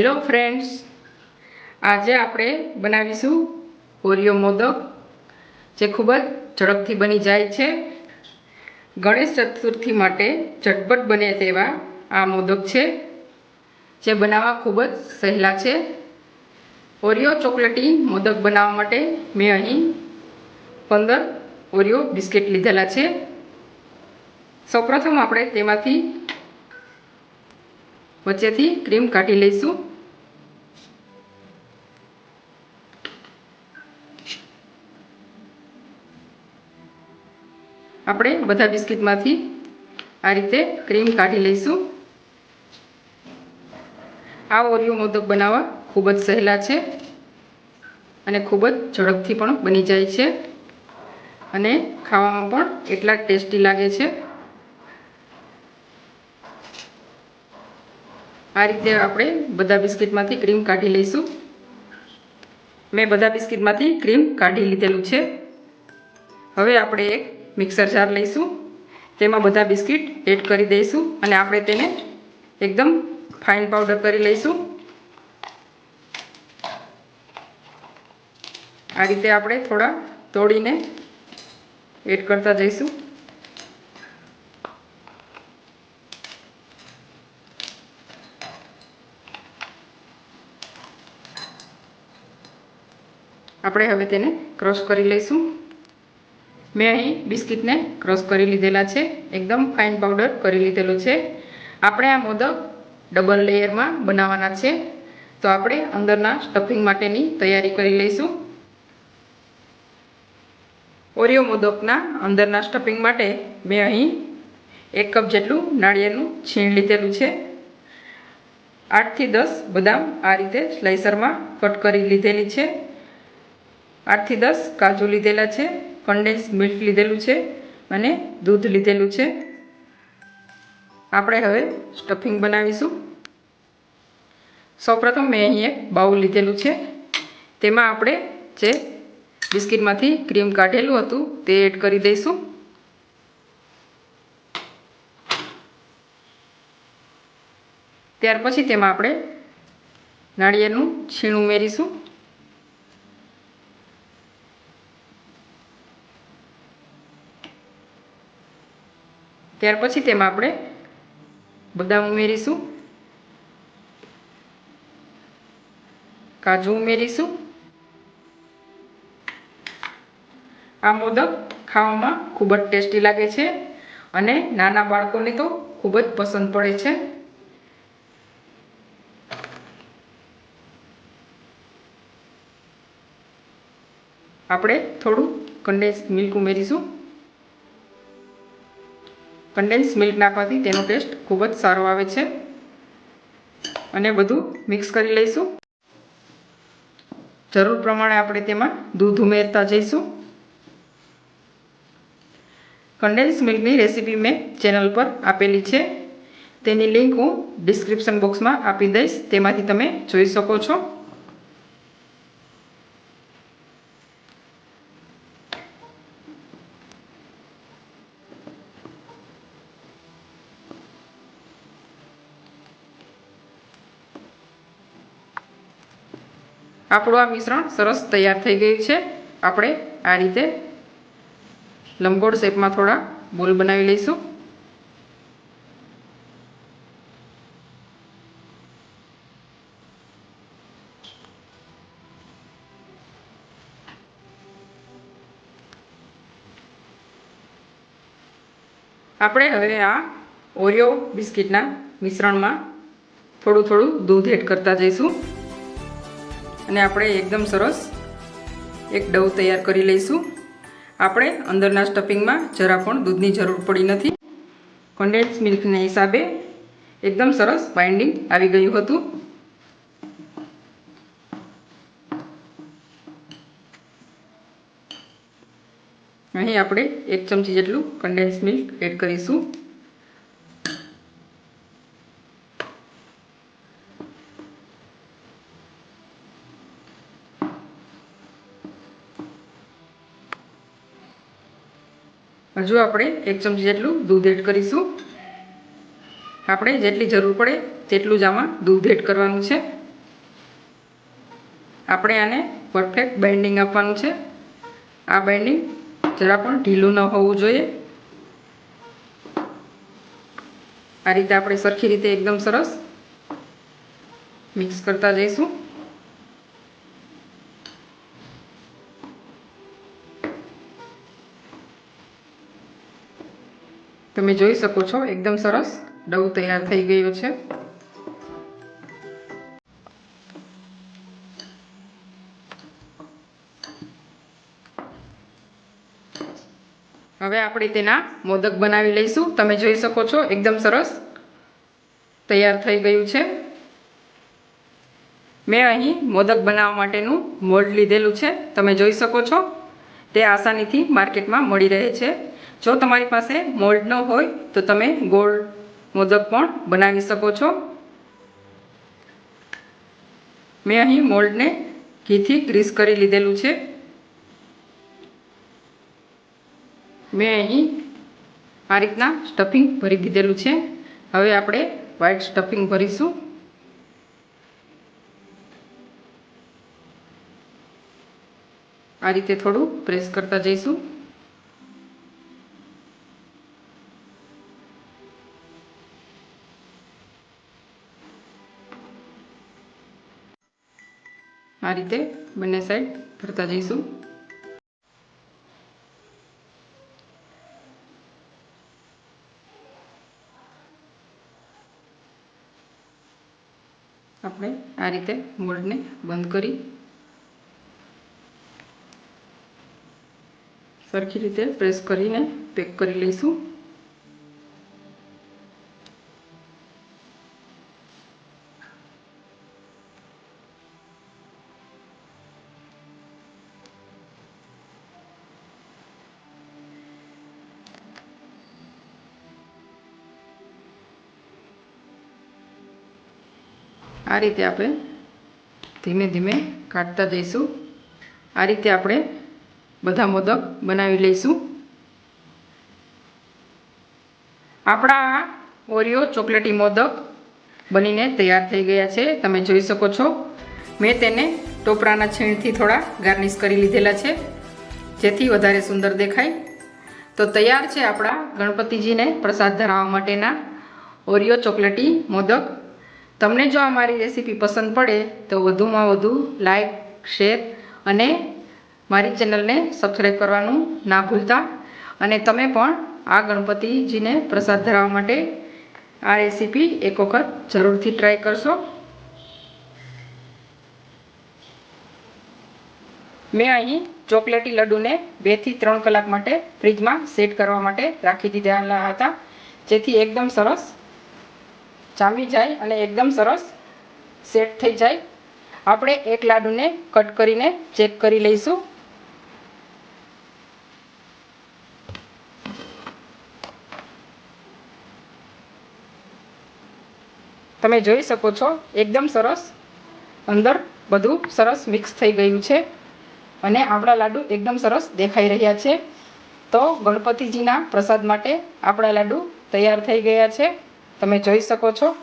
Hello friends આજે આપણે બનાવીશું ઓરિયો મોદક, જે ખૂબ જ ઝડપથી બની જાય છે. ગણેશ ચતુર્થી માટે ઝટપટ બને તેવા આ મોદક છે, જે બનાવવા ખૂબ જ સહેલા છે. ઓરિયો ચોકલેટી મોદક બનાવવા માટે મેં અહીં પંદર ઓરિયો બિસ્કિટ લીધેલા છે. સૌપ્રથમ આપણે તેમાંથી વચ્ચેથી ક્રીમ કાઢી લઈશું. આપણે બધા બિસ્કિટમાંથી આ રીતે ક્રીમ કાઢી લઈશું. આ ઓરિયો મોદક બનાવવા ખૂબ જ સહેલા છે અને ખૂબ જ ઝડપથી પણ બની જાય છે અને ખાવામાં પણ એટલા ટેસ્ટી લાગે છે. આ રીતે આપણે બધા બિસ્કિટમાંથી ક્રીમ કાઢી લઈશું. મેં બધા બિસ્કિટમાંથી ક્રીમ કાઢી લીધેલું છે. હવે આપણે એક મિક્સર જાર લઈશું. તેમાં બધા બિસ્કિટ એડ કરી દઈશું અને આપણે તેને એકદમ ફાઇન પાવડર કરી લઈશું. આ રીતે આપણે થોડા તોડીને એડ કરતા જઈશું. આપણે હવે તેને ક્રશ કરી લઈશું. મેં અહીં બિસ્કિટને ક્રશ કરી લીધેલા છે. એકદમ ફાઇન પાવડર કરી લીધેલો છે. આપણે આ મોદક ડબલ લેયરમાં બનાવવાના છે. તો આપણે અંદરના સ્ટફિંગ માટેની તૈયારી કરી લઈશું. ઓરિયો મોદકના અંદરના સ્ટફિંગ માટે મેં અહીં એક કપ જેટલું નાળિયેરનું છીણ લીધેલું છે. આઠથી દસ બદામ આ રીતે સ્લાઇસરમાં કટ કરી લીધેલી છે. આઠથી દસ કાજુ લીધેલા છે. કન્ડેન્સ મિલ્ક લીધેલું છે અને દૂધ લીધેલું છે. આપણે હવે સ્ટફિંગ બનાવીશું. સૌપ્રથમ મેં અહીં એક બાઉલ લીધેલું છે. તેમાં આપણે જે બિસ્કિટમાંથી ક્રીમ કાઢેલું હતું તે એડ કરી દઈશું. ત્યાર પછી તેમાં આપણે નાળિયેરનું છીણ ઉમેરીશું. ત્યાર પછી તેમાં આપણે બદામ ઉમેરીશું. કાજુ ઉમેરીશું. આ મોદક ખાવામાં ખૂબ જ ટેસ્ટી લાગે છે અને નાના બાળકોને તો ખૂબ જ પસંદ પડે છે. આપણે થોડું કન્ડેન્સ મિલ્ક ઉમેરીશું. કન્ડેન્સ મિલ્ક નાખવાથી તેનો ટેસ્ટ ખૂબ જ સારો આવે છે. અને બધું મિક્સ કરી લઈશું. જરૂર પ્રમાણે આપણે તેમાં દૂધ ઉમેરતા જઈશું. કન્ડેન્સ મિલ્કની રેસીપી મેં ચેનલ પર આપેલી છે. તેની લિંક હું ડિસ્ક્રિપ્શન બોક્સમાં આપી દઈશ. તેમાંથી તમે જોઈ શકો છો. આપણું આ મિશ્રણ સરસ તૈયાર થઈ ગયું છે. આપણે આ રીતે લંબગોળ શેપમાં થોડા બોલ બનાવી લઈશું. આપણે હવે આ ઓરિયો બિસ્કિટના મિશ્રણમાં થોડું થોડું દૂધ એડ કરતા જઈશું. અને આપણે એકદમ સરસ એક ડવ તૈયાર કરી લઈશું. આપણે અંદરના સ્ટફિંગમાં જરા પણ દૂધની જરૂર પડી નથી. કન્ડેન્સ મિલ્કના હિસાબે એકદમ સરસ બાઇન્ડિંગ આવી ગયું હતું. અહીં આપણે એક ચમચી જેટલું કન્ડેન્સ મિલ્ક એડ કરીશું. હજુ આપણે એક ચમચી જેટલું દૂધ એડ કરીશું. આપણે જેટલી જરૂર પડે તેટલું જ આમાં દૂધ એડ કરવાનું છે. આપણે આને પરફેક્ટ બાઇન્ડિંગ આપવાનું છે. આ બાઇન્ડિંગ જરા પણ ઢીલું ન હોવું જોઈએ. આ રીતે આપણે સરખી રીતે એકદમ સરસ મિક્સ કરતા જઈશું. તમે જોઈ શકો છો, એકદમ સરસ ડવ તૈયાર થઈ ગયો છે. હવે આપણે તેના મોદક બનાવી લઈશું. તમે જોઈ શકો છો, એકદમ સરસ તૈયાર થઈ ગયું છે. મેં અહીં મોદક બનાવવા માટેનું મોલ્ડ લીધેલું છે. તમે જોઈ શકો છો, તે આસાનીથી માર્કેટમાં મળી રહે છે. જો તમારી પાસે મોલ્ડ ન હોય, તો તમે ગોળ મોદક પણ બનાવી શકો છો. મેં અહીં મોલ્ડને ઘીથી ગ્રીસ કરી લીધેલું છે. મેં અહીં આ રીતના સ્ટફિંગ ભરી દીધેલું છે. હવે આપણે વ્હાઈટ સ્ટફિંગ ભરીશું. આ રીતે થોડું પ્રેસ કરતા જઈશું. આ રીતે બંને સાઈડ ભરતા જઈશું. આપણે આ રીતે મોલ્ડને બંધ કરી સરખી રીતે પ્રેસ કરીને પેક કરી લઈશું. આ રીતે આપણે ધીમે ધીમે કાઢતા જઈશું. આ રીતે આપણે બધા મોદક બનાવી લઈશું. આપણા ઓરિયો ચોકલેટી મોદક બનીને તૈયાર થઈ ગયા છે. તમે જોઈ શકો છો. મેં તેને ટોપરાના છીણથી થોડા ગાર્નિશ કરી લીધેલા છે. જેથી વધારે સુંદર દેખાય. તો તૈયાર છે આપણા ગણપતિજીને પ્રસાદ ધરાવવા માટેના ઓરિયો ચોકલેટી મોદક. તમને જો આ મારી રેસીપી પસંદ પડે તો વધુમાં વધુ લાઈક, શેર અને મારી ચેનલને સબસ્ક્રાઈબ કરવાનું ના ભૂલતા. અને તમે પણ આ ગણપતિજીને પ્રસાદ ધરાવવા માટે આ રેસીપી એક વખત જરૂરથી ટ્રાય કરશો. મેં અહીં ચોકલેટી લડ્ડુને બેથી ત્રણ કલાક માટે ફ્રીજમાં સેટ કરવા માટે રાખી દીધેલા હતા. જેથી એકદમ સરસ જામી જાય અને એકદમ સરસ સેટ થઈ જાય. આપણે એક લાડુને કટ કરીને ચેક કરી લઈશું. તમે જોઈ શકો છો, એકદમ સરસ અંદર બધું સરસ મિક્સ થઈ ગયું છે અને આપણા લાડુ એકદમ સરસ દેખાઈ રહ્યા છે. તો ગણપતિજીના પ્રસાદ માટે આપણા લાડુ તૈયાર થઈ ગયા છે. તમે જોઈ શકો છો.